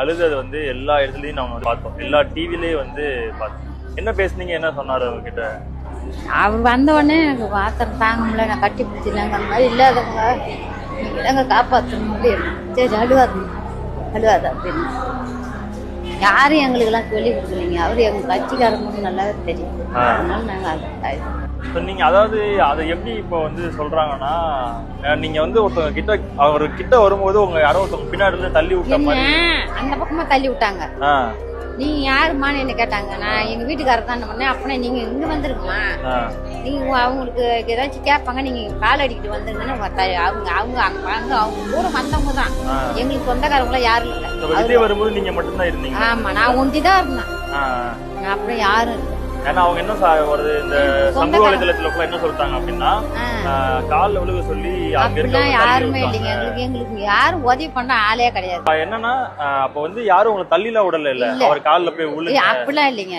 அழுதது வந்து எல்லா இடத்துலயும் நம்ம வந்து பார்த்தோம். எல்லா டிவிலயும் வந்து பார்த்தோம். என்ன பேசுனீங்க? என்ன சொன்னாரு அவங்க கிட்ட அவர் வந்த உடனே எனக்கு ஆத்திரம் தாங்க முடியல. நான் கட்டி பிடிச்சிடலாங்க அந்த மாதிரி இல்லாதவங்க நீங்கள் தாங்க காப்பாற்றணும் அப்படின்னு சரி அழுவாது அழுவாது அப்படின்னு. யாரும் எங்களுக்கெல்லாம் சொல்லி கொடுக்கலீங்க. அவர் எங்கள் கட்சிக்காரங்களுக்கு நல்லாவே தெரியும். அதனால நாங்கள் அதை இப்ப நீங்க அதாவது அதை எப்படி இப்போ வந்து சொல்றாங்கன்னா அஹ் நீங்க வந்து ஒருத்தவங்க கிட்ட அவர் கிட்ட வரும்போது உங்க யாரோ ஒருத்தவங்க பின்னாடி இருந்து தள்ளி விட்ட மாதிரி. அந்த பக்கமா தள்ளி விட்டாங்க. ஆ, நீங்க யாருமான்னு என்ன கேட்டாங்க? நான் எங்க வீட்டுக்காரர் தான் பண்ணேன் அப்படின்னா நீங்க இங்க வந்துருக்குமா. நீங்க அவங்களுக்கு ஏதாச்சும் கேட்பாங்க நீங்க கால் அடிக்கிட்டு வந்துருங்கன்னு அவங்க அவங்க அங்க அவங்க தூரம் வந்தவங்க தான். எங்களுக்கு சொந்தக்காரங்களாம் யாரும் இல்லை. வரும்போது நீங்க மட்டும்தான் இருந்தீங்க. ஆமா நான் ஒண்டி தான் இருந்தேன் அப்புறம் யாரும் இல்லை. ஏன்னா அவங்க என்ன ஒரு இந்த சமூக வலைதளத்துல கூட என்ன சொல்லிட்டாங்க அப்படின்னா கால்ல விழுக சொல்லி அங்க யாருமே இல்லைங்க. எங்களுக்கு எங்களுக்கு யாரும் உதவி பண்ண ஆளே கிடையாது. என்னன்னா அப்ப வந்து யாரும் உங்களை தள்ளில விடல இல்ல. அவர் கால்ல போய் விழுங்க. அப்படிலாம் இல்லைங்க.